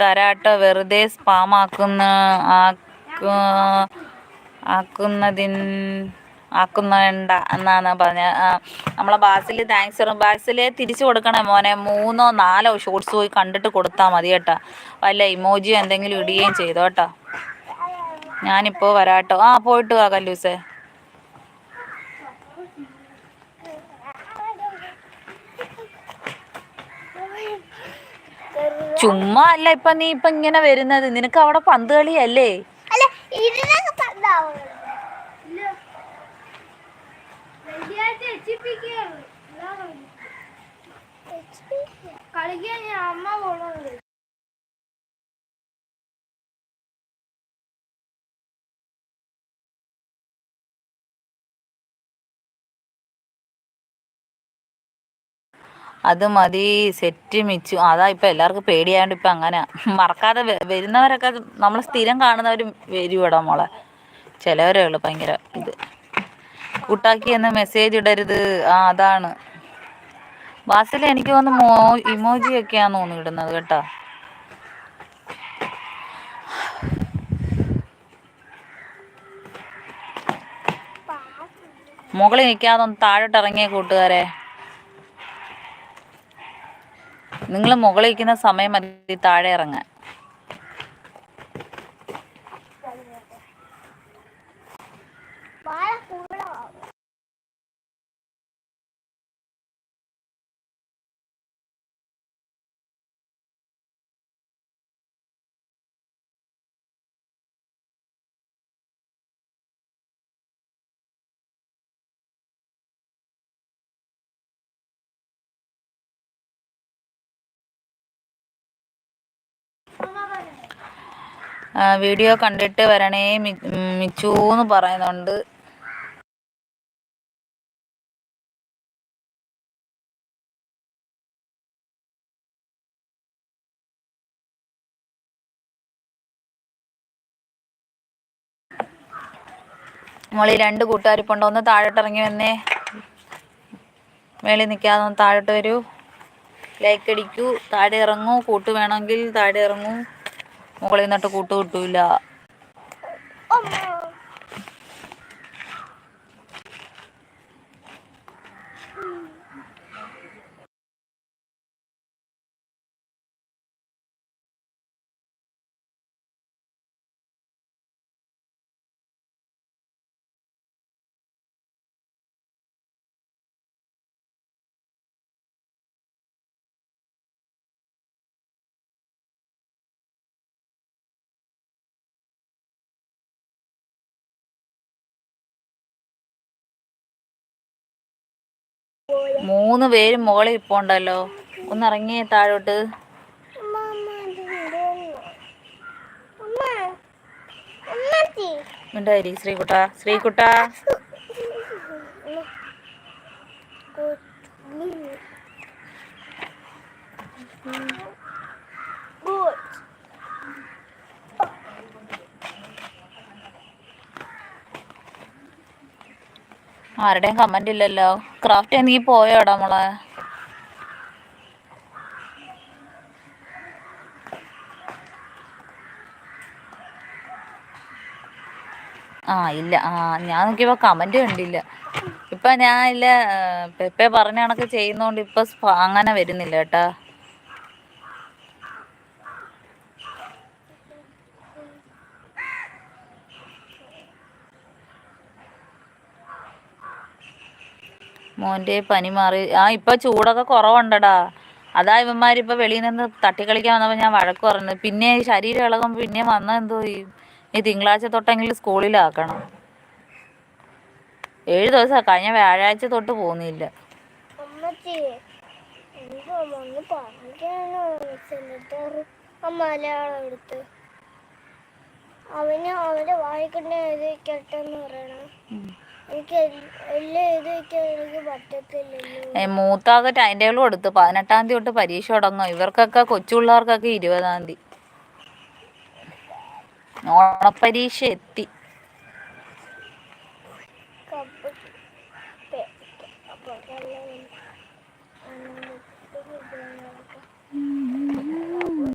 തരാട്ടോ വെറുതെ സ്പാം സ്പാമാക്കുന്ന ആക്കുന്നതിൻ ആക്കുന്നുണ്ട എന്നാണ് പറഞ്ഞ നമ്മളെ ബാസിൽ താങ്ക്സ് ബാസിലെ തിരിച്ചു കൊടുക്കണേ മോനെ മൂന്നോ നാലോ ഷോർട്സ് പോയി കണ്ടിട്ട് കൊടുത്താൽ മതി കേട്ടോ. വല്ല ഇമോജിയോ എന്തെങ്കിലും ഇടുകയും ചെയ്തോ കേട്ടോ. ഞാനിപ്പോൾ വരാട്ടോ. ആ പോയിട്ട് വാ കല്ലൂസേ. ചുമ്മാ അല്ല ഇപ്പൊ നീ ഇപ്പൊ ഇങ്ങനെ വരുന്നത്. നിനക്ക് അവിടെ പന്ത് കളിയല്ലേ? കളിക്കാൻ ഞാൻ അമ്മ പോണത് അത് മതി സെറ്റ് മിച്ചു. അതാ ഇപ്പൊ എല്ലാവർക്കും പേടിയായോണ്ട് ഇപ്പൊ അങ്ങനെ. മറക്കാതെ വരുന്നവരൊക്കെ നമ്മൾ സ്ഥിരം കാണുന്നവർ വരുവടാ മോളെ. ചിലവരേ ഉള്ളു ഭയങ്കര ഇത്. കൂട്ടാക്കി എന്ന് മെസ്സേജ് ഇടരുത്. ആ അതാണ്. വാസിൽ എനിക്ക് വന്ന് മോ ഇമോജി ഒക്കെയാന്ന് തോന്നുന്നു ഇടുന്നത് കേട്ടോ. മുകളിൽ നിൽക്കാതെ ഒന്ന് താഴോട്ട് കൂട്ടുകാരെ. നിങ്ങൾ മുകളിൽ നിൽക്കുന്ന സമയം മതി താഴെ ഇറങ്ങാൻ. വീഡിയോ കണ്ടിട്ട് വരണേ മിച്ചൂന്ന് പറയുന്നുണ്ട്. മോളി രണ്ട് കൂട്ടുകാരിപ്പുണ്ടോ ഒന്ന് താഴോട്ട് ഇറങ്ങി വന്നേ. മേളിൽ നിൽക്കാതെ ഒന്ന് താഴോട്ട് വരൂ. ലൈക്ക് അടിക്കൂ. താഴെ ഇറങ്ങൂ. കൂട്ട് വേണമെങ്കിൽ താഴെ ഇറങ്ങൂ. മുകളിൽ നിന്നിട്ട് കൂട്ട് കിട്ടൂല. മൂന്ന് പേരും മുകളിൽ ഇപ്പോണ്ടല്ലോ ഒന്ന് ഇറങ്ങിയേ താഴോട്ട്. ഉണ്ടായി ശ്രീകുട്ട. ശ്രീകുട്ട. ആരുടെയും കമന്റ് ഇല്ലല്ലോ. ക്രാഫ്റ്റ് നീ പോയോടാ മോളെ. ആ ഇല്ല. ആ ഞാൻ നോക്കിയപ്പോ കമന്റ് കണ്ടില്ല. ഇപ്പൊ ഞാൻ ഇല്ല പെപ്പെ പറഞ്ഞ കണക്ക് ചെയ്യുന്നോണ്ട് ഇപ്പൊ അങ്ങനെ വരുന്നില്ല കേട്ടാ. മോന്റെ പനി മാറി. ആ ഇപ്പൊ ചൂടൊക്കെ കുറവുണ്ടടാ. അതാ ഇവന്മാരിപ്പൊ വെളിയിൽ നിന്ന് തട്ടിക്കളിക്കാൻ വന്നപ്പോ ഞാൻ വഴക്ക് പറഞ്ഞു. പിന്നെ ശരീരം ഇളകുമ്പോ പിന്നെ വന്ന എന്തോ ഈ തിങ്കളാഴ്ച തൊട്ടെങ്കിലും സ്കൂളിലാക്കണം. ഏഴ് ദിവസം. കഴിഞ്ഞ വ്യാഴാഴ്ച തൊട്ട് പോകുന്നില്ല. മലയാളം എടുത്ത്. അവന് അവന്റെ വായിക്കണ്ട എഴുതിക്കട്ടെ എന്ന് പറയണം. മൂത്താകെ ടൈം ടേബിൾ കൊടുത്തു പതിനെട്ടാം തീയതി തൊട്ട് പരീക്ഷ തുടങ്ങും ഇവർക്കൊക്കെ കൊച്ചുള്ളവർക്കൊക്കെ ഇരുപതാം തീയതി ഓണപ്പരീക്ഷ എത്തി